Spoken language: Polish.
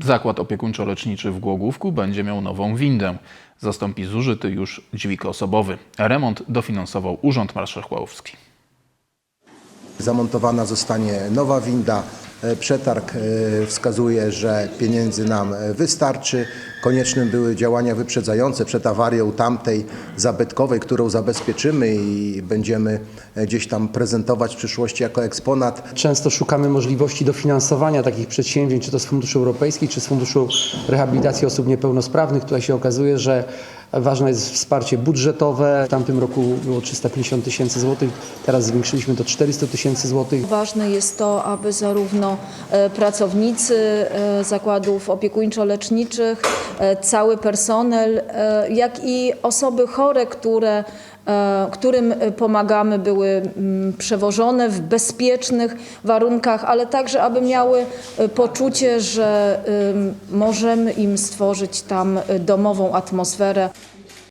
Zakład opiekuńczo-leczniczy w Głogówku będzie miał nową windę. Zastąpi zużyty już dźwig osobowy. Remont dofinansował Urząd Marszałkowski. Zamontowana zostanie nowa winda. E, Przetarg e, wskazuje, że pieniędzy nam e, wystarczy. Koniecznym były działania wyprzedzające przed awarią tamtej zabytkowej, którą zabezpieczymy i będziemy gdzieś tam prezentować w przyszłości jako eksponat. Często szukamy możliwości dofinansowania takich przedsięwzięć, czy to z funduszy europejskich, czy z funduszu rehabilitacji osób niepełnosprawnych. Tutaj się okazuje, że ważne jest wsparcie budżetowe. W tamtym roku było 350 tysięcy złotych, teraz zwiększyliśmy do 400 tysięcy złotych. Ważne jest to, aby zarówno e, pracownicy e, zakładów opiekuńczo-leczniczych, e, cały personel, jak i osoby chore, które, którym pomagamy, były przewożone w bezpiecznych warunkach, ale także, aby miały poczucie, że możemy im stworzyć tam domową atmosferę.